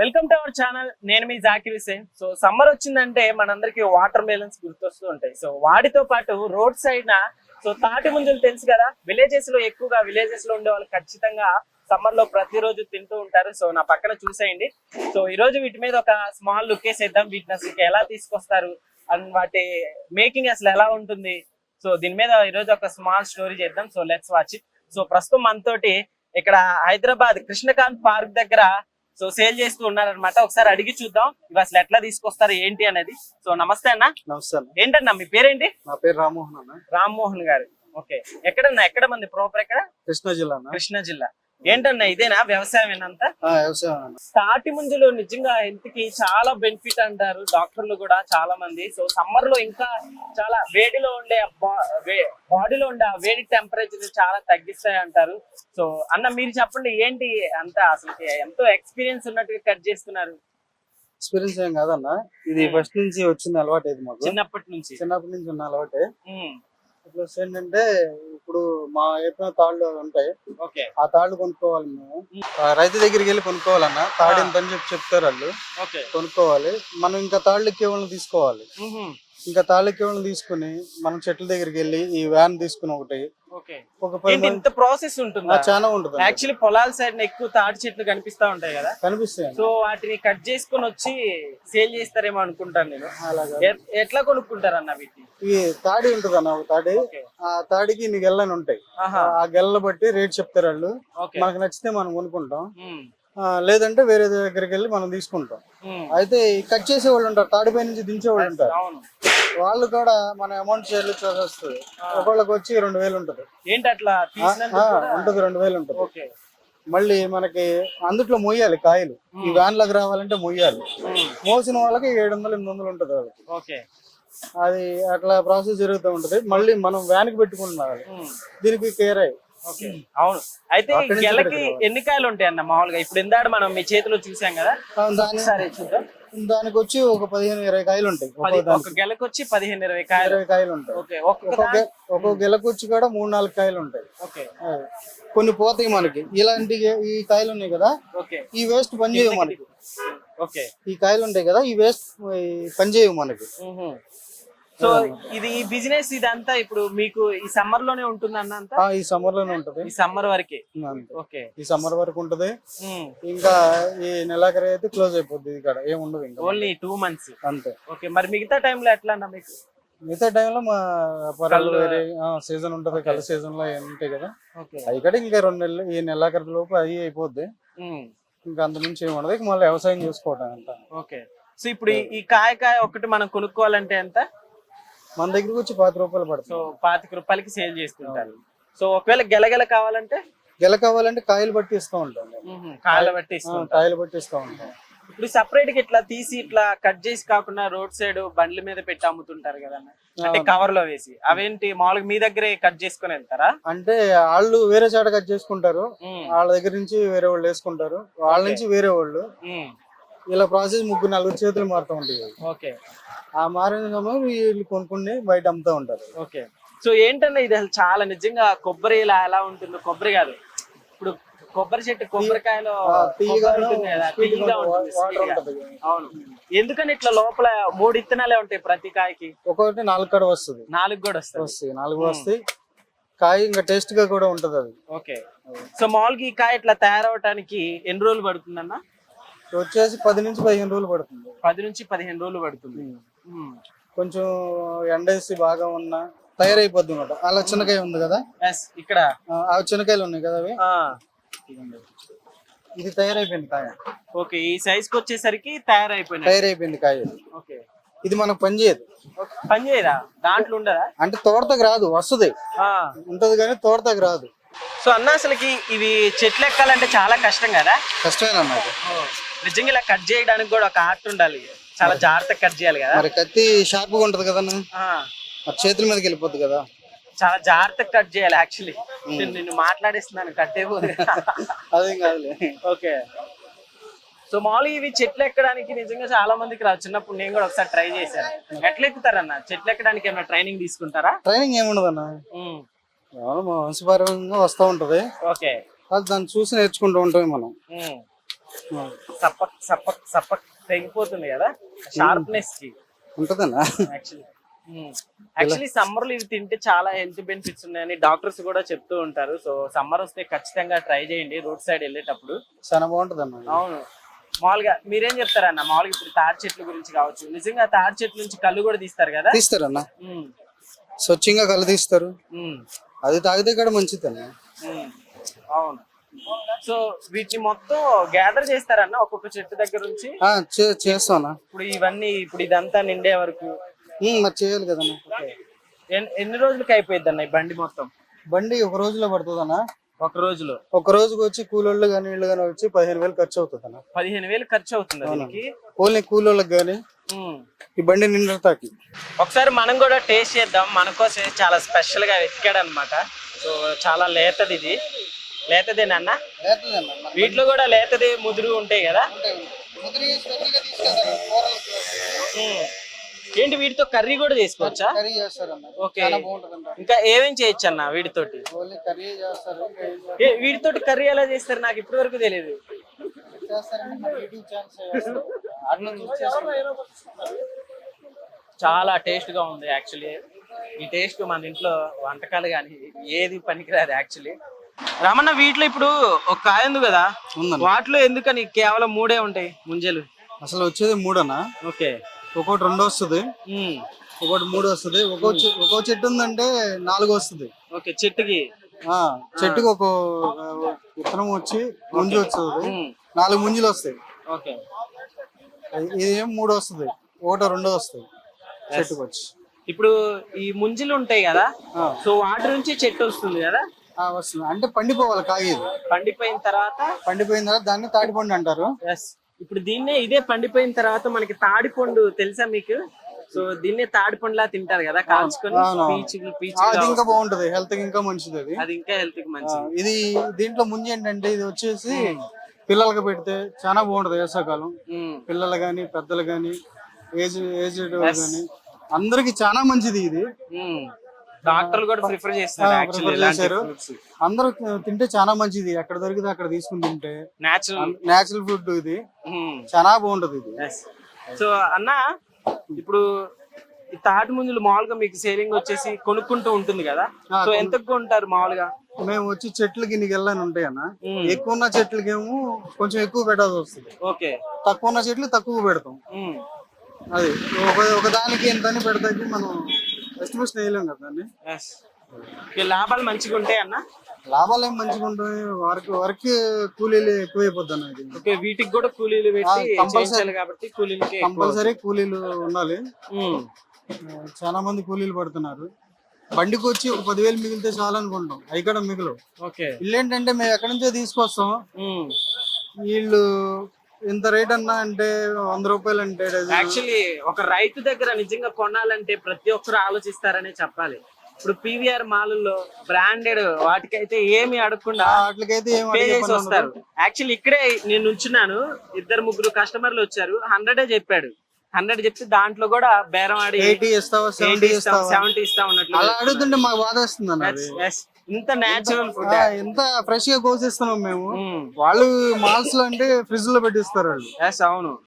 Welcome to our channel నేను మీ Zakir Hussain so summer వచ్చిందంటే మనందరికి వాటర్ మెలన్స్ గుర్తొస్తూ ఉంటాయి. సో వాటితో పాటు రోడ్ సైడ్ సో తాటి ముంజలు తెలుసు కదా? విలేజెస్లో ఎక్కువగా విలేజెస్లో ఉండే వాళ్ళు ఖచ్చితంగా సమ్మర్లో ప్రతిరోజు తింటూ ఉంటారు. సో నా పక్కన చూసేయండి. సో ఈ రోజు వీటి మీద ఒక స్మాల్ లుక్ వేసేద్దాం. వీటిని అసలు ఎలా తీసుకొస్తారు? అండ్ వాటి మేకింగ్ అసలు ఎలా ఉంటుంది? సో దీని మీద ఈ రోజు ఒక స్మాల్ స్టోరీ చేద్దాం. So let's watch it so ప్రస్తుతం మనతోటి ఇక్కడ హైదరాబాద్ కృష్ణకాంత్ పార్క్ దగ్గర సో సేల్ చేస్తూ ఉన్నారనమాట ఒకసారి అడిగి చూద్దాం. ఇవి అసలు ఎట్లా తీసుకొస్తారు ఏంటి అనేది. సో నమస్తే అన్న. నమస్తే అన్న. ఏంటన్నా మీ పేరేంటి? నా పేరు రామ్మోహన్ అన్న. రామ్మోహన్ గారు. ఓకే. ఎక్కడన్నా ఎక్కడ మంది? ప్రాపర్ ఎక్కడ? కృష్ణా జిల్లా కృష్ణా జిల్లా. ఏంటన్నా ఇదేనా వ్యవసాయం ఆ, వ్యవసాయం తాటి ముంజలు నిజంగా హెల్త్కి చాలా బెనిఫిట్ అంటారు డాక్టర్లు కూడా చాలా మంది. సో సమ్మర్లో ఇంకా చాలా వేడిలో ఉండే బాడీలో ఉండే ఆ వేడి టెంపరేచర్ చాలా తగ్గిస్తాయి అంటారు. సో అన్న మీరు చెప్పండి ఏంటి అంత అసలు ఎంతో ఎక్స్పీరియన్స్ ఉన్నట్టుగా కట్ చేస్తున్నారు. ఎక్స్పీరియన్స్ ఏం కాదన్న ఇది. ఫస్ట్ నుంచి వచ్చింది అలవాటు మాకు. చిన్నప్పటి నుంచి. చిన్నప్పటి నుంచి ఉన్న అలవాటే. ప్లస్ ఏంటంటే ఇప్పుడు మా వైపున తాళ్ళు ఉంటాయి. ఓకే. ఆ తాళ్ళు కొనుక్కోవాలి మేము. రైతు దగ్గరికి వెళ్ళి కొనుక్కోవాలన్న తాడు ఎంత అని చెప్పి చెప్తారు వాళ్ళు. కొనుక్కోవాలి. మనం ఇంకా తాళ్ళు కేవలం తీసుకోవాలి. ఇంకా తాళ్ళు కేవలం తీసుకుని మనం చెట్ల దగ్గరికి వెళ్ళి ఈ వ్యాన్ తీసుకుని ఒకటి ఇంత ప్రాసెస్ ఉంటుందా? చాలా ఉంటుంది యాక్చువల్లీ పొలాల సైడ్ ఎక్కువ తాటి చెట్లు కనిపిస్తా ఉంటాయి కదా. కనిపిస్తాయి సో వాటిని కట్ చేసుకొని వచ్చి సేల్ చేస్తారేమో అనుకుంటాను నేను. ఎట్లా కొనుక్కుంటారు అన్న వీటిని? ఈ తాడి ఉంటుంది అన్న ఒక తాడి. ఆ తాడికి ఇన్ని గెల్లని ఉంటాయి. ఆ గెల్ల బట్టి రేట్ చెప్తారు వాళ్ళు. మనకు నచ్చితే మనం కొనుక్కుంటాం. లేదంటే వేరే దగ్గరికి వెళ్ళి మనం తీసుకుంటాం. అయితే కట్ చేసే వాళ్ళు ఉంటారు. తాడిపై నుంచి దించే వాళ్ళు ఉంటారు. వాళ్ళు కూడా మన అమౌంట్ చెల్లించాల్సి వస్తుంది ఒకళ్ళకి వచ్చి రెండు వేలు ఉంటుంది. ఏంటి అట్లా? ఉంటుంది రెండు వేలు ఉంటుంది. మళ్ళీ మనకి అందుట్లో మొయ్యాలి కాయలు. ఈ వ్యాన్లకు రావాలంటే మొయ్యాలి. మోసిన వాళ్ళకి ఏడు వందలు ఎనిమిది వందలు ఉంటుంది వాళ్ళకి. ఓకే. అది అట్లా ప్రాసెస్ జరుగుతూ ఉంటుంది. మళ్ళీ మనం వ్యాన్కి పెట్టుకుంటున్నాం ఉమ్, దీనికి కేర్ అయ్యి అవును. అయితే గెలకి. ఎన్ని కాయలు ఉంటాయి అన్న మామూలుగా ఇప్పుడు ఇందాక మనం మీ చేతిలో చూసాం కదా. దాని ఒకసారి చూద్దాం. దానికి వచ్చి ఒక పదిహేను ఇరవై కాయలు ఉంటాయి ఒక గెలకు వచ్చి పదిహేను ఇరవై కాయలు. ఇరవై కాయలు ఉంటాయి. ఒక్కొక్క ఒక్కొక్క గెలకొచ్చి కూడా మూడు నాలుగు కాయలు ఉంటాయి. కొన్ని పోతాయి మనకి. ఇలాంటి ఈ కాయలు ఉన్నాయి కదా ఈ వేస్ట్ పనిచేయవు మనకి. ఓకే. ఈ కాయలు ఉంటాయి కదా ఈ వేస్ట్ పనిచేయవు మనకి. మ్హూ. సో ఇది ఈ బిజినెస్ ఇదంతా ఇప్పుడు మీకు ఈ సమ్మర్లోనే ఉంటుంది అన్న అంతా ఆ, ఈ సమ్మర్లోనే ఉంటది. ఈ సమ్మర్ వరకే. ఓకే. ఈ సమ్మర్ వరకు ఉంటది. ఇంకా ఈ నెలాఖరు అయితే క్లోజ్ అయిపోద్ది ఇక్కడ ఏం ఉండదు ఇంకా. ఓన్లీ టూ మంత్స్ అంతే. ఓకే మరి మిగతా టైంలో ఎట్లా అన్న మీకు? మిగతా టైంలో మా వేరే సీజన్ ఉంటది. కళ్ళ సీజన్లో ఉంటాయి కదా. అవి కూడా ఇంకా రెండు నెలలు ఈ నెలాఖరు లోపు అవి అయిపోద్ది. ఇంకా అంత నుంచి ఏమి ఉండదు. ఇక మళ్ళీ వ్యవసాయం చేసుకోవటం అంత. ఓకే. సో ఇప్పుడు ఈ- ఈ కాయ కాయ ఒకటి మనం కొనుక్కోవాలంటే ఎంత? మన దగ్గరికి వచ్చి పాతి రూపాయలు సో పడుతుంది పాతిక రూపాయలకి సేల్ చేస్తుంటారు సో ఒకవేళ గెలగెల కావాలంటే? గెల కావాలంటే కాయలు బట్టి ఇస్తూ ఉంటాం. కాయల బట్టి కాయలు బట్టి ఇస్తూ ఉంటాం. ఇప్పుడు సపరేట్గా ఇట్లా తీసి ఇట్లా కట్ చేసి కాకుండా రోడ్ సైడ్ బండ్ల మీద పెట్టి అమ్ముతుంటారు కదా అంటే కవర్లో వేసి. అవేంటి మామూలుగా మీ దగ్గరే కట్ చేసుకొని వెళ్తారా? అంటే వాళ్ళు వేరే చోట కట్ చేసుకుంటారు. వాళ్ళ దగ్గర నుంచి వేరే వాళ్ళు వేసుకుంటారు. వాళ్ళ నుంచి వేరే వాళ్ళు. ఇలా ప్రాసెస్ ముగ్గురు నలుగురు చేతులు మారుతూ ఉంటాయి. ఓకే. ఆ మారిన సమయం వీళ్ళు కొనుక్కుని బయట అమ్ముతూ ఉంటారు. ఓకే. సో ఏంటన్నా ఇది అసలు చాలా నిజంగా కొబ్బరి ఇలా ఎలా ఉంటుందో కొబ్బరి కాదు. ఇప్పుడు కొబ్బరి చెట్టు కొబ్బరికాయలో కొబ్బరి కదా, తీయగా వాటర్. ఉంటది అవును. ఎందుకని ఇట్లా లోపల మూడు ఇత్తనాలే ఉంటాయి ప్రతి కాయకి? ఒక్కొక్కటి నాలుగు కడ వస్తుంది. నాలుగు కూడా వస్తాయి వస్తాయి నాలుగు వస్తాయి. కాయ ఇంకా టేస్ట్గా కూడా ఉంటది అది. ఓకే. సో మామూలుగా ఈ కాయ ఇట్లా తయారవటానికి ఎన్ని రోజులు పడుతుందన్న? వచ్చేసి పది నుంచి పదిహేను రోజులు పడుతుంది. పది నుంచి పదిహేను రోజులు పడుతుంది. కొంచెం ఎండేసి బాగా ఉన్న తయారైపోద్ది అనమాట అలా చిన్నకాయ ఉంది కదా? ఇక్కడ. ఆ చిన్నకాయలు ఉన్నాయి కదా అవి? ఇది తయారైపోయింది కాయ. ఓకే ఈ సైజ్కి వచ్చేసరికి తయారైపోయినాయి తయారైపోయింది కాయ ఓకే. ఇది మనకు పని చేయదు. పని చేయరా దాంట్లో ఉండదా? అంటే తోటతకు రాదు వస్తుంది. ఉంటది కానీ తోటతకు రాదు. సో అన్న అసలుకి ఇవి చెట్లు ఎక్కాలంటే చాలా కష్టం కదా? కష్టమేనా అన్నమాట నిజంగా ఇలా కట్ చేయడానికి కూడా ఒక ఆర్ట్ ఉండాలి. చాలా జాగ్రత్తగా కట్ చేయాలి కదా? మరి కత్తి షార్ప్గా ఉంటది కదా చేతుల మీదకి వెళ్ళిపోద్ది కదా? చాలా జాగ్రత్తగా కట్ చేయాలి యాక్చువల్లీ నిన్ను మాట్లాడిస్తున్నాను కట్టే అదేం కాదులే. ఓకే. సో మామూలుగా ఇవి చెట్లు ఎక్కడానికి నిజంగా చాలా మందికి రాదు చిన్నప్పుడు నేను కూడా ఒకసారి ట్రై చేశాను. ఎట్లా ఎక్కుతారన్న? చెట్లు ఎక్కడానికి ఏమైనా ట్రైనింగ్ తీసుకుంటారా? ట్రైనింగ్ ఏముండదు అన్న మా వంశపారంగా వస్తూ ఉంటది. ఓకే. అది దాన్ని చూసి నేర్చుకుంటూ ఉంటాం మనం. సప్పక్ సప్పక్ సప్పక్ తెగిపోతుంది కదా షార్ప్నెస్కి. ఉంటదన్నా యాక్చువల్లీ యాక్చువల్లీ సమ్మర్లో ఇవి తింటే చాలా హెల్త్ బెనిఫిట్స్ ఉన్నాయని డాక్టర్స్ కూడా చెప్తూ ఉంటారు. సో సమ్మర్ వస్తే ఖచ్చితంగా ట్రై చేయండి రోడ్ సైడ్ వెళ్ళేటప్పుడు. చాలా బాగుంటది అన్న అవును. మామూలుగా మీరేం చెప్తారన్న మామూలుగా ఇప్పుడు తాడి చెట్ల గురించి కావచ్చు నిజంగా తాడి చెట్ల నుంచి కళ్ళు కూడా తీస్తారు కదా? తీస్తారన్న. ఉమ్, స్వచ్ఛంగా కళ్ళు తీస్తారు. అది తాగితే కూడా మంచిదన్న ఉమ్. అవును. సో వీటిని మొత్తం గ్యాదర్ చేస్తారన్న ఒక్కొక్క చెట్టు దగ్గర నుంచి? చేస్తానా? ఇప్పుడు ఇవన్నీ ఇప్పుడు ఇదంతా నిండే వరకు? మరి చేయాలి కదన్న. ఎన్- ఎన్ని రోజులకి అయిపోయింది అన్న ఈ బండి మొత్తం? బండి ఒక రోజులో పడుతుందన్న. ఒక రోజులో. ఒక రోజుకి వచ్చి కూలోళ్ళు కానీ వీళ్ళు కానీ వచ్చి పదిహేను వేలు ఖర్చు అవుతుంది అన్న. పదిహేను వేలు ఖర్చు అవుతుంది దీనికి ఓన్లీ కూలోళ్ళకి కానీ. ఈ బండి నిండతాకి. ఒకసారి మనం కూడా టేస్ట్ చేద్దాం. మన కోసం చాలా స్పెషల్గా వెతికాడు అనమాట సో చాలా లేతది ఇది. లేతదేనన్న వీటిలో కూడా లేతది ముదురు ఉంటాయి కదా? ఉమ్. ఏంటి వీటితో కర్రీ కూడా చేసుకోవచ్చా? కర్రీ చేస్తారన్న ఓకే. చాలా ఇంకా ఏమేం చేయొచ్చు అన్న వీటితోటి? ఓన్లీ కర్రీ చేస్తారు. ఏ, వీటితోటి కర్రీ ఎలా చేస్తారు నాకు ఇప్పటి వరకు తెలియదు మన యూట్యూబ్ అట్లా చూసి. చాలా టేస్ట్గా ఉంది యాక్చువల్లీ. ఈ టేస్ట్ మన ఇంట్లో వంటకాలు కానీ ఏది పనికిరాదు యాక్చువల్లీ. రమణ వీటిలో ఇప్పుడు ఒక కాయ ఉంది కదా? ఉందన్న. వాటిలో ఎందుకని? కేవలం మూడే ఉంటాయి ముంజలు. అసలు వచ్చేది మూడన్న ఓకే. ఒక్కోటి రెండు వస్తుంది. ఒకటి మూడు వస్తుంది. ఒక్కో ఒక్కో చెట్టు ఉందంటే నాలుగు వస్తుంది. ఓకే చెట్టుకి? చెట్టుకి ఒక విత్తనం వచ్చి ముంజు వస్తుంది. నాలుగు ముంజులు వస్తాయి. ఓకే. ఇదేం మూడు వస్తుంది. ఒకటో రెండో వస్తుంది. చెట్టుకు వచ్చి. ఇప్పుడు ఈ ముంజలు ఉంటాయి కదా సో వాటి నుంచి చెట్టు వస్తుంది కదా? వస్తుంది. అంటే పండిపోవాలి కాగేది. పండిపోయిన తర్వాత? పండిపోయిన తర్వాత దాన్ని తాడిపండు అంటారు. ఇప్పుడు దీన్నే ఇదే పండిపోయిన తర్వాత మనకి తాడిపండు తెలుసా మీకు? సో దీన్నే తాడిపండులా తింటారు కదా కాల్చుకొని అవును. పీచు పీచు అది ఇంకా బాగుంటది. హెల్త్కి ఇంకా మంచిది అది. అది ఇంకా హెల్త్కి మంచిది. ఇది దీంట్లో ముందు ఏంటంటే ఇది వచ్చేసి పిల్లలకి పెడితే చాలా బాగుంటది వేసవకాలం. ఉమ్, పిల్లలు కానీ పెద్దలు కానీ ఏజ్ ఏజ్డ్ కానీ అందరికి చాలా మంచిది ఇది. డాక్టర్లు కూడా ప్రిఫర్ చేస్తారు. అందరూ తింటే చాలా మంచిది. ఎక్కడ దొరికితే అక్కడ తీసుకుని తింటే. నేచురల్ ఫుడ్ ఇది. చాలా బాగుంటది ఇది. సో అన్న ఇప్పుడు ఈ తాటి ముంజులు మామూలుగా మీకు సేలింగ్ వచ్చేసి కొనుక్కుంటూ ఉంటుంది కదా? ఆ, సో ఎంత కొంటారు మామూలుగా? మేము వచ్చి చెట్లకి ఇన్ని వెళ్ళని ఉంటాయి అన్న. ఉమ్, ఎక్కువ ఉన్న చెట్లకేమో కొంచెం ఎక్కువ పెట్టాల్సి వస్తుంది. ఓకే తక్కువ ఉన్న చెట్లు తక్కువ పెడతాం. ఉమ్, అది ఒక ఒక దానికి ఎంత అని పెడతాకి మనం ఎస్టిమేషన్ వేయలేం కదా దాన్ని లాభాలు మంచిగా ఉంటాయి అన్న? లాభాలు ఏం మంచిగా ఉంటాయి? వర్క్ వర్క్ కూలీలు ఎక్కువైపోద్ది అన్న ఇది. ఓకే వీటికి కూడా కూలీలు పెట్టి ఆ, compulsory. చేయించాలి కాబట్టి కూలీలకి ఎక్కువ. కంపల్సరీ కూలీలు ఉండాలి. చాలా మంది కూలీలు పడుతున్నారు. బండికి వచ్చి ఒక పదివేలు మిగిలితే చాలు అనుకుంటాం. అవి కూడా మిగులు ఓకే. ఇల్లు ఏంటంటే మేము ఎక్కడి నుంచో తీసుకొస్తాం. వీళ్ళు ఇంత రేట్ అన్నా అంటే వంద రూపాయలు అంటే. యాక్చువల్లీ ఒక రైతు దగ్గర నిజంగా కొనాలంటే ప్రతి ఒక్కరు ఆలోచిస్తారనే చెప్పాలి. ఇప్పుడు పీవీఆర్ మాల్లో బ్రాండెడ్ వాటికైతే ఏమి అడగకుండా వాటికైతే పే చేసి. వస్తారు. యాక్చువల్లీ ఇక్కడే నేను ఉంచున్నాను ఇద్దరు ముగ్గురు కస్టమర్లు వచ్చారు. హండ్రెడే చెప్పాడు. హండ్రెడ్ చెప్తే దాంట్లో కూడా బేరం ఆడి ఎయిటీ ఇస్తావా సెవెంటీ ఇస్తావా? సెవెంటీ ఇస్తా ఉన్నట్లు అలా అడుగుతుంటే మాకు బాధ వస్తుంది ఇంత నేచురల్ ఫుడ్ ఎంత ఫ్రెష్గా కోసిస్తున్నాం మేము. వాళ్ళు మాల్స్లో అంటే ఫ్రిడ్జ్లో పెట్టిస్తారు వాళ్ళు. అవును.